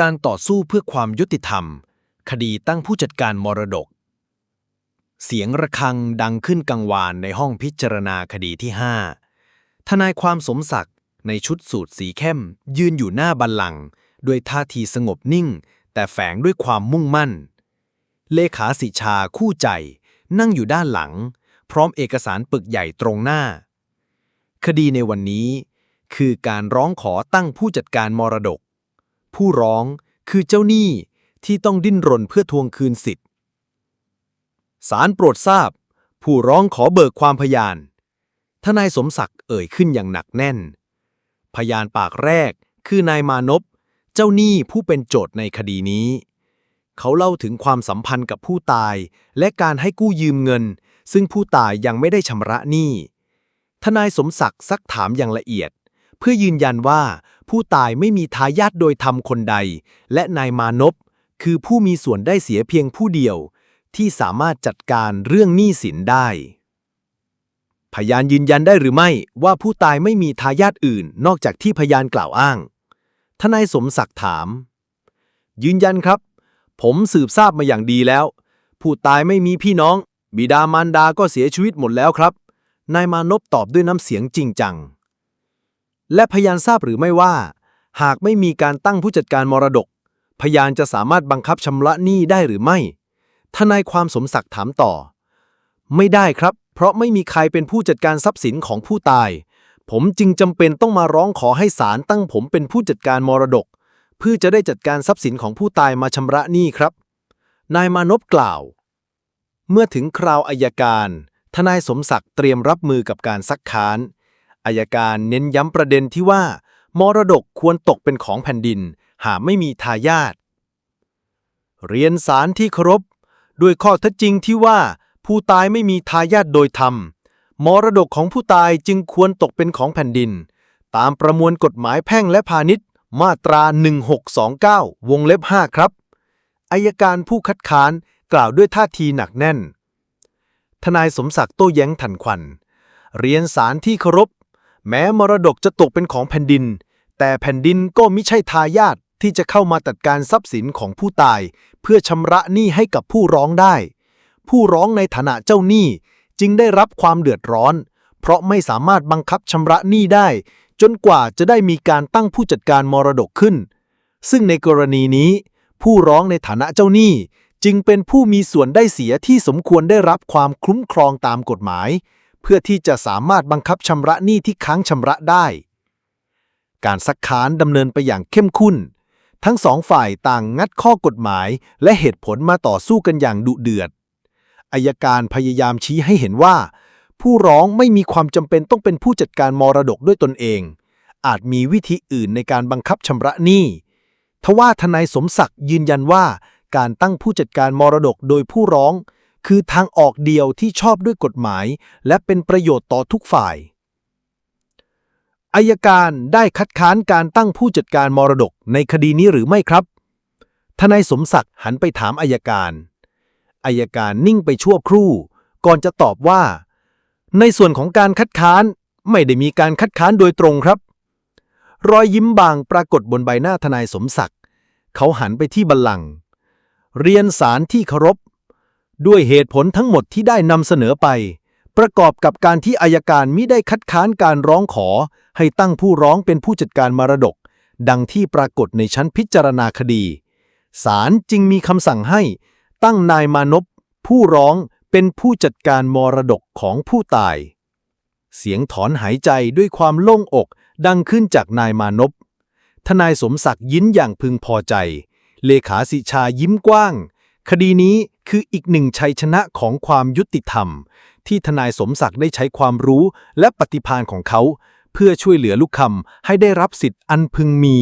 การต่อสู้เพื่อความยุติธรรม คดีตั้งผู้จัดการมรดก เสียงระฆังดังขึ้นกังวานในห้องพิจารณาคดีที่5ทนายความสมศักดิ์ในชุดสูทสีเข้ม ยืนอยู่หน้าบัลลังก์ด้วยท่าทีสงบนิ่ง แต่แฝงด้วยความมุ่งมั่น เลขาสิชาคู่ใจ นั่งอยู่ด้านหลัง พร้อมเอกสารปึกใหญ่ตรงหน้า คดีในวันนี้ คือการร้องขอตั้งผู้จัดการมรดก ผู้ร้องคือเจ้าหนี้ที่ต้องดิ้นรนเพื่อทวงคืนสิทธิ์ศาลโปรดทราบ ผู้ร้องขอเบิกความพยาน ทนายสมศักดิ์เอ่ยขึ้นอย่างหนักแน่น พยานปากแรกคือนายมานพเจ้าหนี้ผู้เป็นโจทย์ในคดีนี้ เขาเล่าถึงความสัมพันธ์กับผู้ตาย และการให้กู้ยืมเงิน ซึ่งผู้ตายยังไม่ได้ชำระหนี้ ทนายสมศักดิ์ซักถามอย่างละเอียด เพื่อยืนยันว่า ผู้ตายไม่มีทายาทโดยธรรมคนใด และนายมานพคือผู้มีส่วนได้เสียเพียงผู้เดียว ที่สามารถจัดการเรื่องหนี้สินได้ พยานยืนยันได้หรือไม่ว่าผู้ตายไม่มีทายาทอื่น นอกจากที่พยานกล่าวอ้าง ทนายสมศักดิ์ถาม ยืนยันครับ ผมสืบทราบมาอย่างดีแล้ว ผู้ตายไม่มีพี่น้อง บิดามารดาก็เสียชีวิตหมดแล้วครับ นายมานพตอบด้วยน้ำเสียงจริงจัง และพยานทราบหรือไม่ว่า หากไม่มีการตั้งผู้จัดการมรดก พยานจะสามารถบังคับชำระหนี้ได้หรือไม่ ทนายความสมศักดิ์ถามต่อ ไม่ได้ครับ เพราะไม่มีใครเป็นผู้จัดการทรัพย์สินของผู้ตาย ผมจึงจำเป็นต้องมาร้องขอให้ศาลตั้งผมเป็นผู้จัดการมรดก เพื่อจะได้จัดการทรัพย์สินของผู้ตายมาชำระหนี้ครับ นายมานพกล่าว เมื่อถึงคราวอายการ ทนายสมศักดิ์เตรียมรับมือกับการซักค้าน อายการเน้นย้ำประเด็นที่ว่า มรดกควรตกเป็นของแผ่นดิน หากไม่มีทายาทเรียนสารที่เคารพด้วยข้อเท็จจริงที่ว่าผู้ตายไม่มีทายาทโดยธรรม มรดกของผู้ตายจึงควรตกเป็นของแผ่นดิน ตามประมวลกฎหมายแพ่งและพาณิชย์มาตรา 1629 วงเล็บ 5 ครับอายการผู้คัดค้านกล่าวด้วยท่าทีหนักแน่น ทนายสมศักดิ์โต้แย้งทันควัน เรียนสารที่เคารพ แม้มรดกจะตกเป็นของแผ่นดิน แต่แผ่นดินก็ไมิใช่ทายาทที่จะเข้ามาจัดการทรัพย์สินของผู้ตาย เพื่อชำระหนี้ให้กับผู้ร้องได้ ผู้ร้องในฐานะเจ้าหนี้จึงได้รับความเดือดร้อน เพราะไม่สามารถบังคับชำระหนี้ได้ จนกว่าจะได้มีการตั้งผู้จัดการมรดกขึ้น ซึ่งในกรณีนี้ ผู้ร้องในฐานะเจ้าหนี้ จึงเป็นผู้มีส่วนได้เสียที่สมควรได้รับความคุ้มครองตามกฎหมาย พื่อที่จะสามารถบังคับชำระหนี้ที่ค้างชำระได้ การซักค้านดำเนินไปอย่างเข้มข้น ทั้งสองฝ่ายต่างงัดข้อกฎหมายและเหตุผลมาต่อสู้กันอย่างดุเดือดอายการพยายามชี้ให้เห็นว่า ผู้ร้องไม่มีความจำเป็นต้องเป็นผู้จัดการมรดกด้วยตนเอง อาจมีวิธีอื่นในการบังคับชำระหนี้ทว่าทนายสมศักดิ์ยืนยันว่า การตั้งผู้จัดการมรดกโดยผู้ร้อง คือทางออกเดียวที่ชอบด้วยกฎหมาย และเป็นประโยชน์ต่อทุกฝ่ายอายการได้คัดค้านการตั้งผู้จัดการมรดกในคดีนี้หรือไม่ครับ ทนายสมศักดิ์หันไปถามอายการอายการนิ่งไปชั่วครู่ ก่อนจะตอบว่า ในส่วนของการคัดค้านไม่ได้มีการคัดค้านโดยตรงครับ รอยยิ้มบางปรากฏบนใบหน้าทนายสมศักดิ์ เขาหันไปที่บัลลังก์เรียนสารที่เคารพ ด้วยเหตุผลทั้งหมดที่ได้นำเสนอไป ประกอบกับการที่อายการมิได้คัดค้านการร้องขอ ให้ตั้งผู้ร้องเป็นผู้จัดการมรดก ดังที่ปรากฏในชั้นพิจารณาคดีศาลจึงมีคำสั่งให้ ตั้งนายมานพผู้ร้องเป็นผู้จัดการมรดกของผู้ตาย เสียงถอนหายใจด้วยความโล่งอกดังขึ้นจากนายมานพทนายสมศักดิ์ยิ้มอย่างพึงพอใจ เลขาสิชายิ้มกว้าง คดีนี้ คืออีกหนึ่งชัยชนะของความยุติธรรม ที่ทนายสมศักดิ์ได้ใช้ความรู้และปฏิภาณของเขา เพื่อช่วยเหลือลูกคำให้ได้รับสิทธิ์อันพึงมี